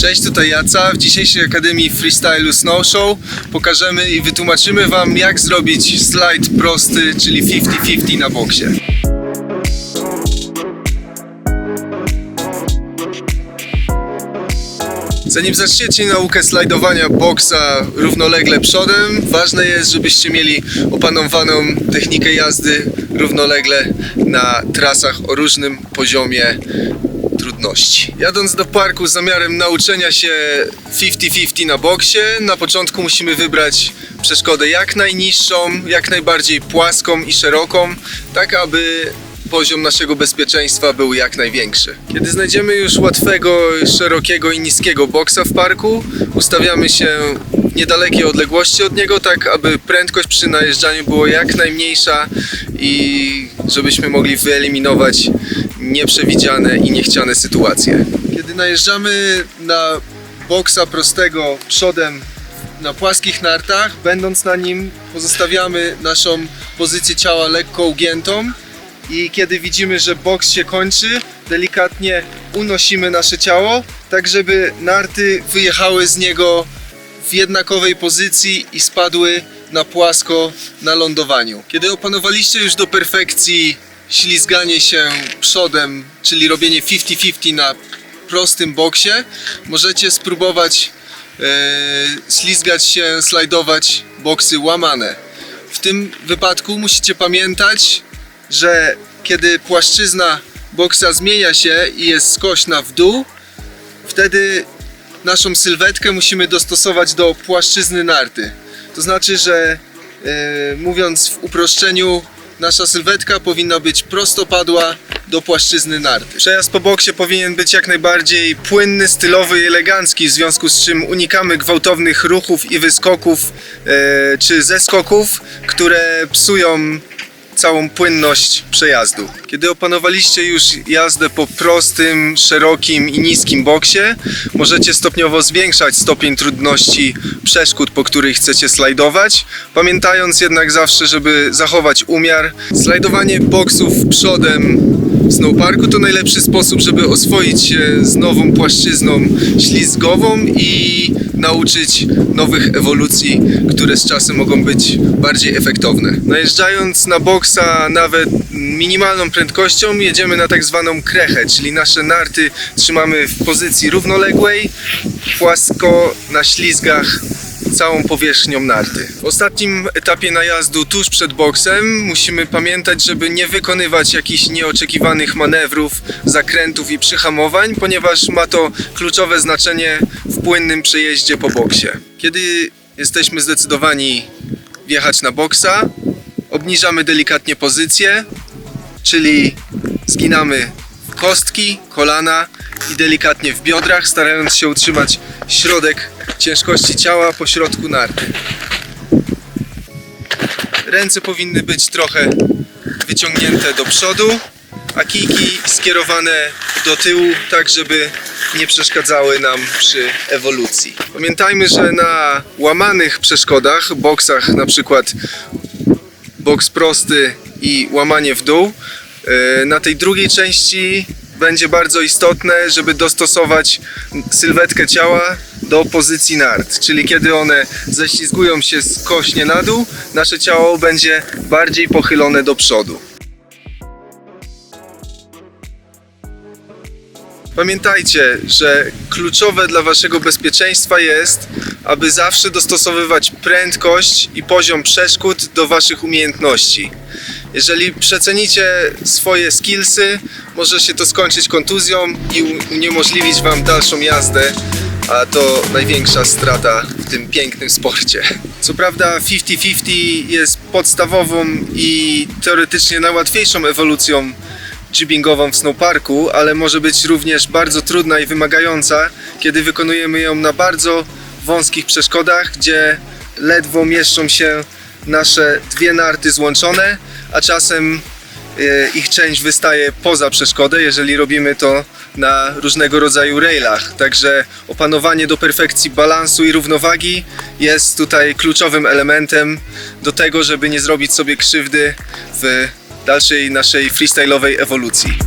Cześć, tutaj Jaca. W dzisiejszej Akademii Freestylu Snow Show pokażemy i wytłumaczymy Wam jak zrobić slajd prosty, czyli 50-50 na boksie. Zanim zaczniecie naukę slajdowania boksa równolegle przodem, ważne jest, żebyście mieli opanowaną technikę jazdy równolegle na trasach o różnym poziomie trudności. Jadąc do parku z zamiarem nauczenia się 50-50 na boksie, na początku musimy wybrać przeszkodę jak najniższą, jak najbardziej płaską i szeroką, tak aby poziom naszego bezpieczeństwa był jak największy. Kiedy znajdziemy już łatwego, szerokiego i niskiego boksa w parku, ustawiamy się niedalekiej odległości od niego, tak aby prędkość przy najeżdżaniu była jak najmniejsza i żebyśmy mogli wyeliminować nieprzewidziane i niechciane sytuacje. Kiedy najeżdżamy na boksa prostego przodem na płaskich nartach, będąc na nim pozostawiamy naszą pozycję ciała lekko ugiętą i kiedy widzimy, że boks się kończy, delikatnie unosimy nasze ciało, tak żeby narty wyjechały z niego w jednakowej pozycji i spadły na płasko na lądowaniu. Kiedy opanowaliście już do perfekcji ślizganie się przodem, czyli robienie 50-50 na prostym boksie, możecie spróbować e, ślizgać się, slajdować boksy łamane. W tym wypadku musicie pamiętać, że kiedy płaszczyzna boksa zmienia się i jest skośna w dół, wtedy naszą sylwetkę musimy dostosować do płaszczyzny narty. To znaczy, że e, mówiąc w uproszczeniu, nasza sylwetka powinna być prostopadła do płaszczyzny narty. Przejazd po boksie powinien być jak najbardziej płynny, stylowy i elegancki, w związku z czym unikamy gwałtownych ruchów i wyskoków e, czy zeskoków, które psują całą płynność przejazdu. Kiedy opanowaliście już jazdę po prostym, szerokim i niskim boksie, możecie stopniowo zwiększać stopień trudności przeszkód, po których chcecie slajdować, pamiętając jednak zawsze, żeby zachować umiar. Slajdowanie boksów przodem w snowparku to najlepszy sposób, żeby oswoić się z nową płaszczyzną ślizgową i nauczyć nowych ewolucji, które z czasem mogą być bardziej efektowne. Najeżdżając na boksa nawet minimalną prędkością jedziemy na tak zwaną krechę, czyli nasze narty trzymamy w pozycji równoległej, płasko na ślizgach całą powierzchnią narty. W ostatnim etapie najazdu tuż przed boksem musimy pamiętać, żeby nie wykonywać jakichś nieoczekiwanych manewrów, zakrętów i przyhamowań, ponieważ ma to kluczowe znaczenie w płynnym przejeździe po boksie. Kiedy jesteśmy zdecydowani wjechać na boksa, obniżamy delikatnie pozycję, czyli zginamy kostki, kolana i delikatnie w biodrach, starając się utrzymać środek ciężkości ciała po środku narty. Ręce powinny być trochę wyciągnięte do przodu, a kijki skierowane do tyłu, tak żeby nie przeszkadzały nam przy ewolucji. Pamiętajmy, że na łamanych przeszkodach, boksach na przykład boks prosty i łamanie w dół. e, Na tej drugiej części będzie bardzo istotne, żeby dostosować sylwetkę ciała do pozycji nart, czyli kiedy one ześlizgują się skośnie na dół, nasze ciało będzie bardziej pochylone do przodu. Pamiętajcie, że kluczowe dla waszego bezpieczeństwa jest, aby zawsze dostosowywać prędkość i poziom przeszkód do waszych umiejętności. Jeżeli przecenicie swoje skillsy, może się to skończyć kontuzją i uniemożliwić wam dalszą jazdę, a to największa strata w tym pięknym sporcie. Co prawda 50-50 jest podstawową i teoretycznie najłatwiejszą ewolucją jibbingową w snowparku, ale może być również bardzo trudna i wymagająca, kiedy wykonujemy ją na bardzo wąskich przeszkodach, gdzie ledwo mieszczą się nasze dwie narty złączone, a czasem e, ich część wystaje poza przeszkodę, jeżeli robimy to na różnego rodzaju railach. Także opanowanie do perfekcji balansu i równowagi jest tutaj kluczowym elementem do tego, żeby nie zrobić sobie krzywdy w dalszej naszej freestyle'owej ewolucji.